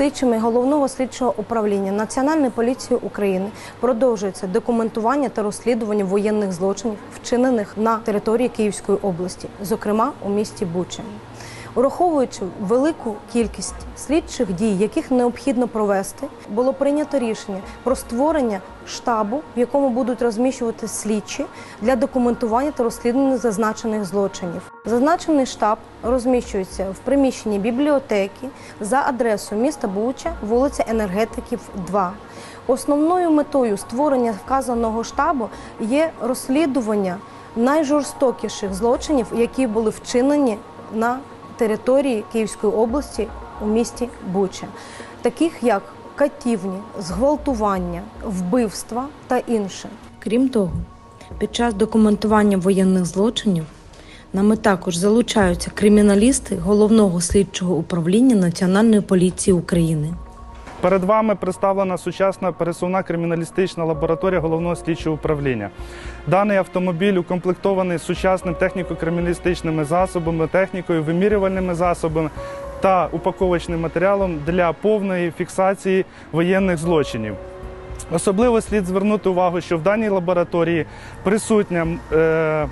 Слідчими головного слідчого управління Національної поліції України продовжується документування та розслідування воєнних злочинів, вчинених на території Київської області, зокрема у місті Буча. Ураховуючи велику кількість слідчих дій, яких необхідно провести, було прийнято рішення про створення штабу, в якому будуть розміщувати слідчі для документування та розслідування зазначених злочинів. Зазначений штаб розміщується в приміщенні бібліотеки за адресою міста Буча, вулиця Енергетиків, 2. Основною метою створення вказаного штабу є розслідування найжорстокіших злочинів, які були вчинені на території Київської області у місті Буча, таких як катівні, зґвалтування, вбивства та інше. Крім того, під час документування воєнних злочинів нами також залучаються криміналісти головного слідчого управління Національної поліції України. Перед вами представлена сучасна пересувна криміналістична лабораторія головного слідчого управління. Даний автомобіль укомплектований сучасним техніко-криміналістичними засобами, технікою, вимірювальними засобами та упаковочним матеріалом для повної фіксації воєнних злочинів. Особливо слід звернути увагу, що в даній лабораторії присутня е,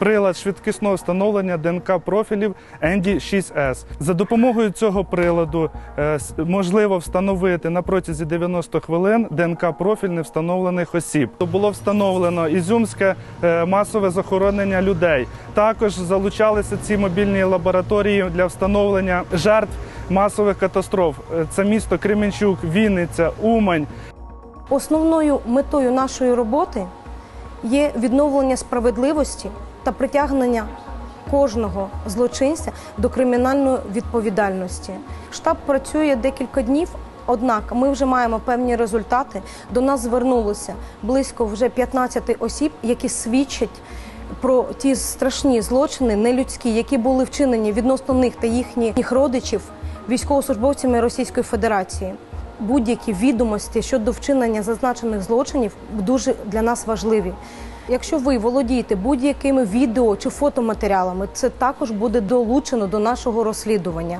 прилад швидкісного встановлення ДНК профілів ND 6S. За допомогою цього приладу е, можливо встановити на протязі 90 хвилин ДНК профіль невстановлених осіб. Було встановлено ізюмське е, масове захоронення людей. Також залучалися ці мобільні лабораторії для встановлення жертв масових катастроф. Е, Це місто Кременчук, Вінниця, Умань. Основною метою нашої роботи є відновлення справедливості та притягнення кожного злочинця до кримінальної відповідальності. Штаб працює декілька днів. Однак ми вже маємо певні результати. До нас звернулося близько вже 15 осіб, які свідчать про ті страшні злочини нелюдські, які були вчинені відносно них та їхніх родичів військовослужбовцями Російської Федерації. Будь-які відомості щодо вчинення зазначених злочинів дуже для нас важливі. Якщо ви володієте будь-якими відео чи фотоматеріалами, це також буде долучено до нашого розслідування.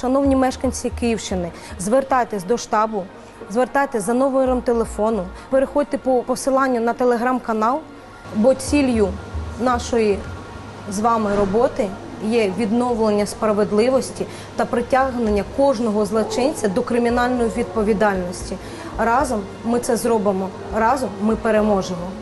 Шановні мешканці Київщини, звертайтесь до штабу, звертайтесь за номером телефону, переходьте по посиланню на телеграм-канал, бо ціллю нашої з вами роботи є відновлення справедливості та притягнення кожного злочинця до кримінальної відповідальності. Разом ми це зробимо. Разом ми переможемо.